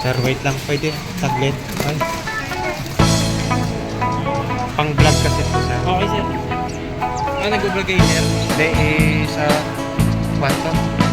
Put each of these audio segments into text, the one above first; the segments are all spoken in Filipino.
Sir, wait lang. Pwede. Saglit. Ay. Pang vlog kasi to, sir. Okay, sir. Ah, nag-vlog kayo, sir? Hindi, eh, sa kwanto.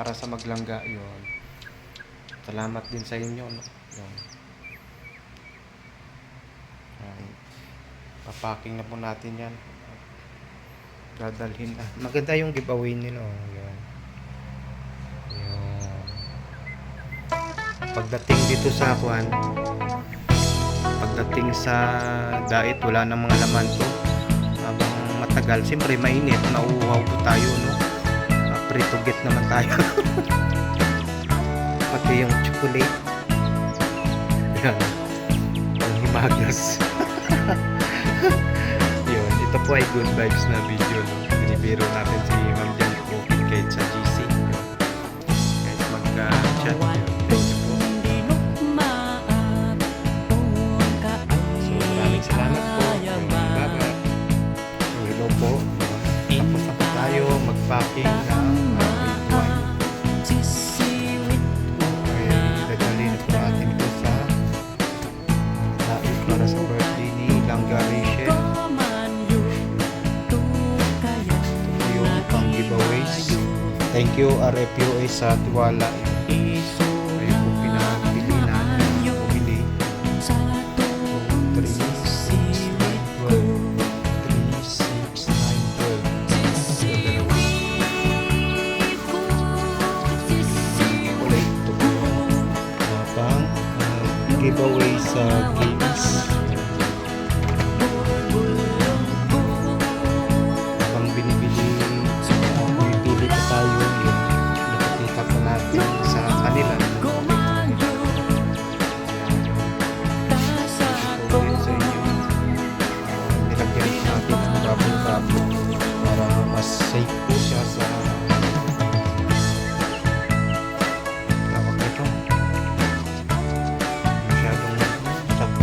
Para sa maglangga yon salamat din sa inyo no? Yun. Ay, papaking na po natin yan dadalhin na maganda yung giveaway nila oh. yun. Yun. pagdating dito sa Kwan, pagdating sa diet, wala nang mga laman to. Habang matagal, siyempre mainit, nauuhaw po tayo, no? Uh, prito get naman tayo. Pati yung chocolate. Yan. Panghimagas. Yun, ito po ay good vibes na video, no? Binibiro natin si Ma'am Jan po kahit sa GC. Yun. Kahit magka-chat. yun. Thank you po. So, maraming salamat po. So, hello po. Tapos na po tayo mag-packing ng Thank you RFUA sa tiwala. Kayo po pinabili namin. Bumili. 3, 6, 9, 12. 3, 6,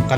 sa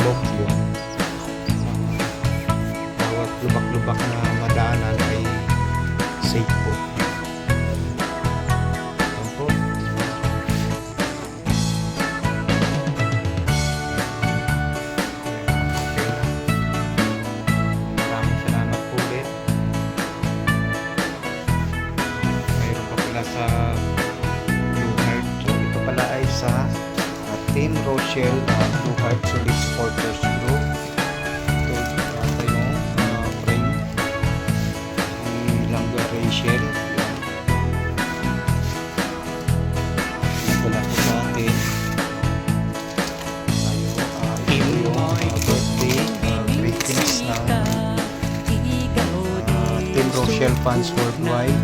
fans worldwide.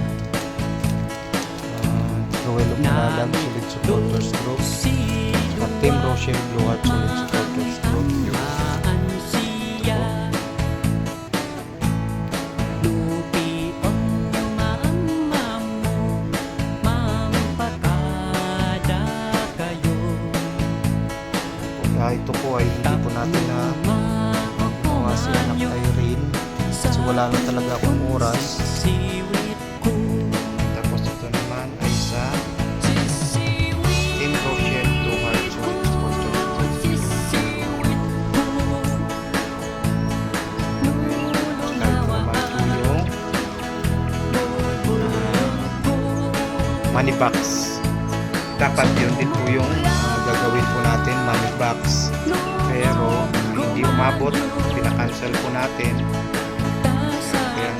Uh, Roel Umalalag Solid Supporters Group. At Team Rochelle Blue Heart Solid Supporters Group. Ah, ito po ay hindi po natin na mga si anak Irene kasi wala na talaga akong oras. Tapos ito naman sa Team Rochelle Blue Heart Solid Supporters Group. Saka ito naman po yung money box. Dapat yun din po yung ah, gagawin po natin, money box. Pero hindi umabot, pinakancel po natin.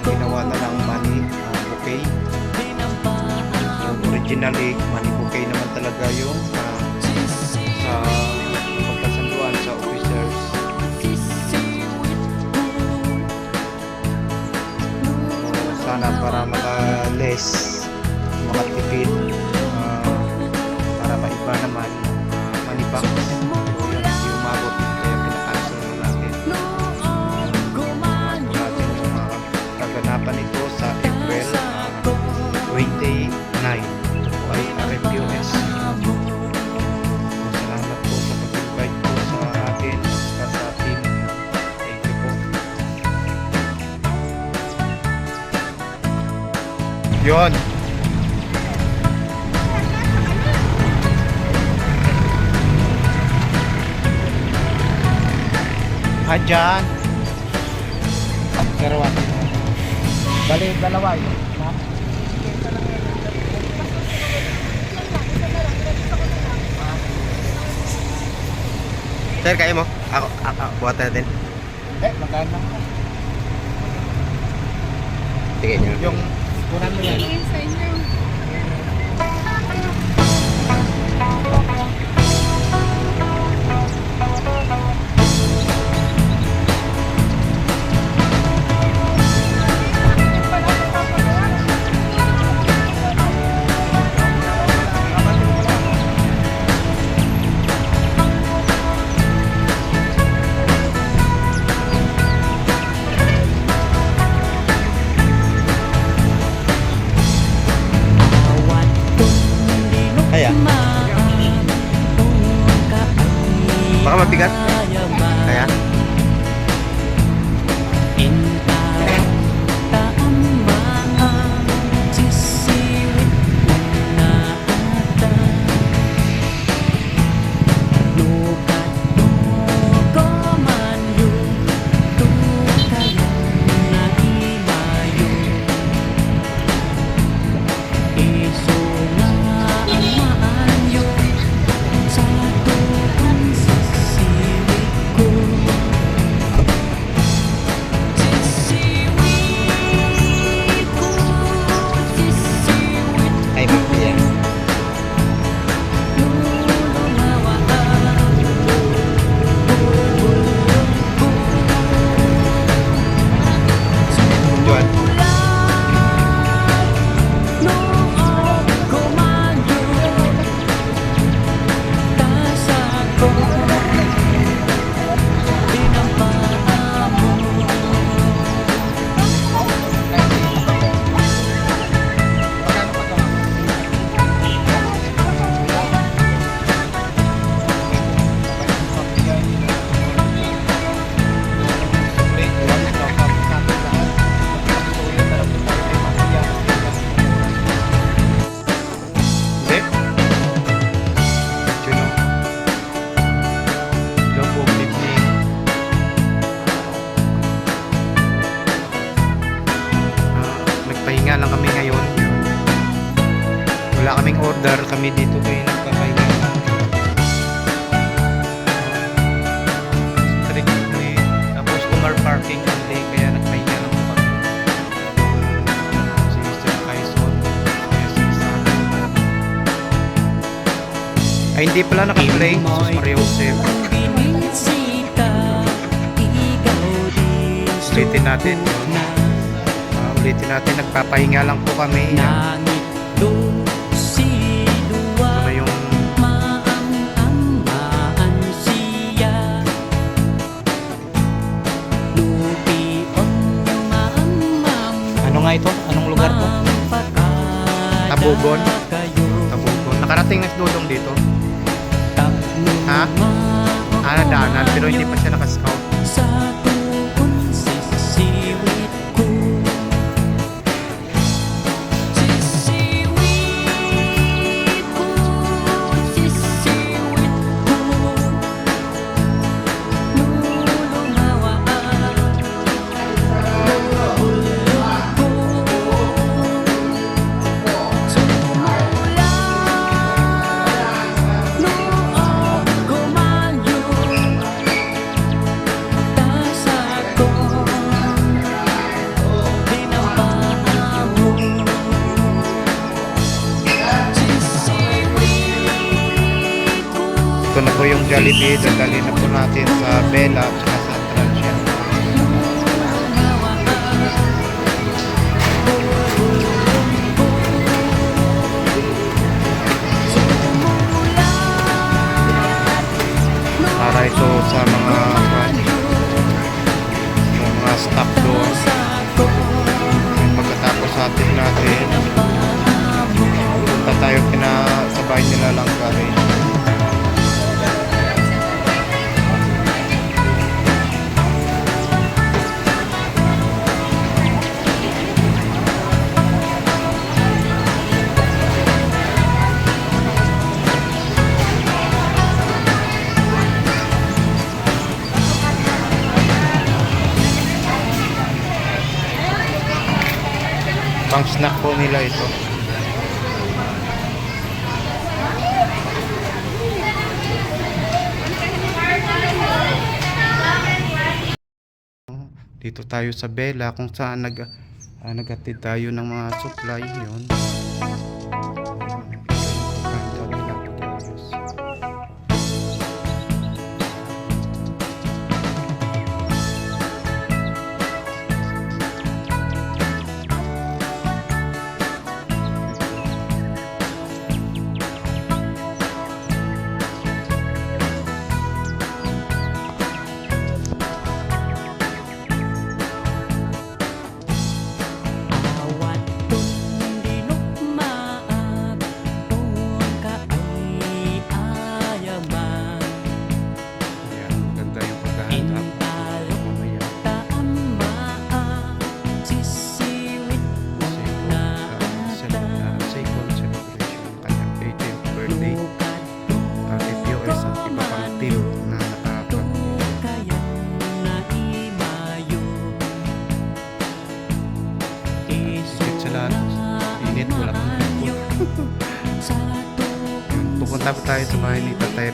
Ginawa na lang money ah, bouquet. Yung originally, money bouquet naman talaga yung ah, sa pagkasanduan sa officers. So, sana para maka-less, makatipid, Yun. Ah, dyan. Karawan. Bali, dalawa yun. Sir, kaya mo? Ako, ako, ako buhat natin. Eh, magkano? Sige nyo. Yung Kunan mo yan. Sa. Order. Kami dito kayo nagpapahinga. Strict ni uh, customer parking only. Kaya nagpahinga lang kami. Si Mr. Kaison. Kaya si Sam. Ay, hindi pala naka-play. Sus Maria Joseph. Ulitin natin. Ah, ulitin natin. Nagpapahinga lang po kami. Langit Tabugon? Tabugon. Nakarating na si Dudong dito. Ha? Ah, nadaanan. Pero hindi pa siya nakascout. Jollibee. Dadali na po natin sa Bella at saka sa Atrancia. Para ito sa mga mga staff doon. Pagkatapos atin natin, punta tayo pinasabay nila lang rin. Pang snack po nila ito. Dito tayo sa Bella kung saan nag ah, naghatid tayo ng mga supply yun.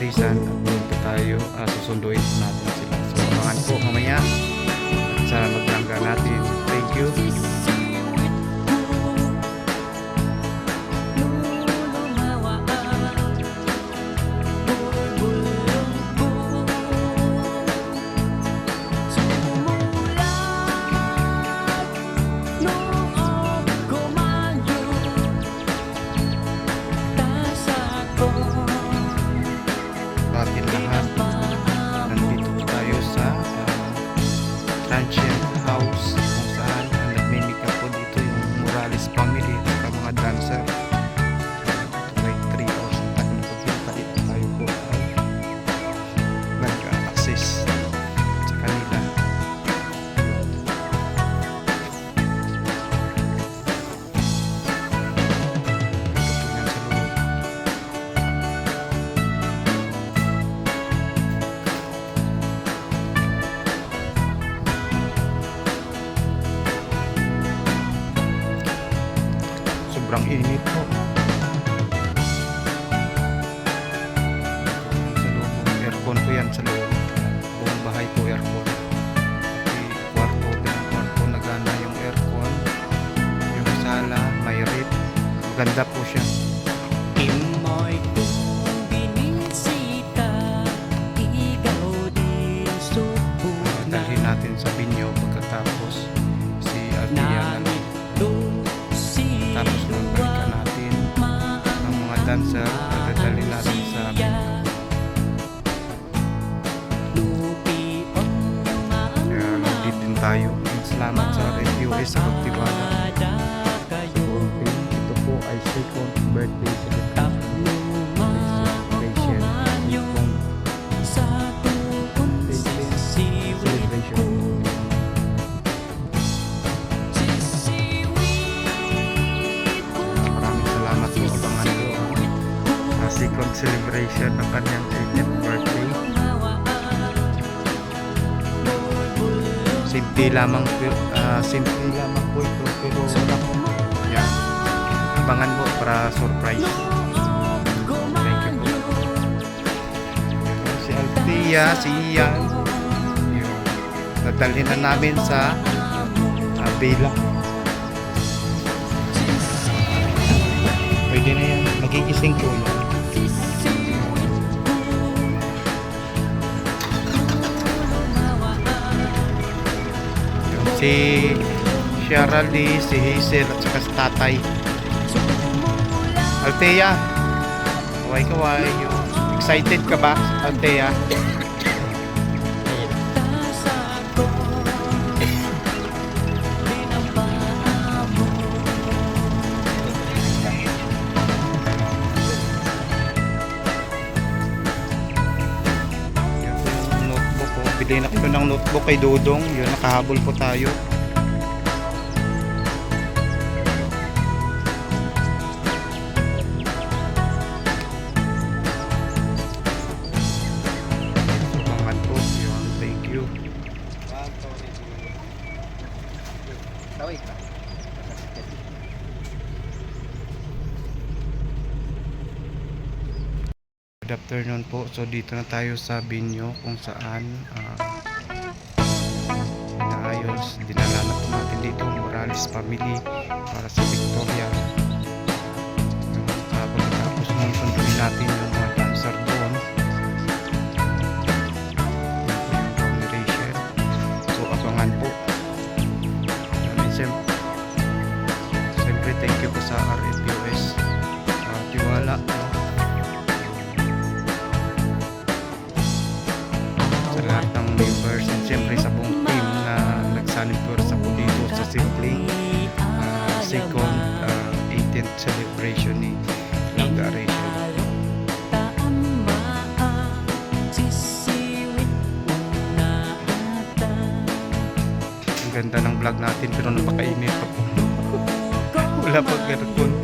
Rizan at po tayo uh, susunduin natin sila. So abangan po mamaya at sa maglangga natin. Thank you. this. Celebration ng kanyang 18th birthday. Simple lamang ah, simple lamang po ito pero wala po. Yan. Abangan po para surprise. Thank you po. Si Althea, si Ian. Yung na namin sa uh, Bela. Pwede na yan. Magigising po si Lee, si Hazel at saka si Tatay. Althea, kaway kaway. Excited ka ba, Althea? Notebook ko. Ng notebook kay Dudong. Yun, nakahabol po tayo. Good afternoon po. So dito na tayo sa Binyo kung saan ah, Morales family para sa Victoria. Tapos tapos nung sunduin natin yung mga natin pero napakainit pa po. Wala pa daw.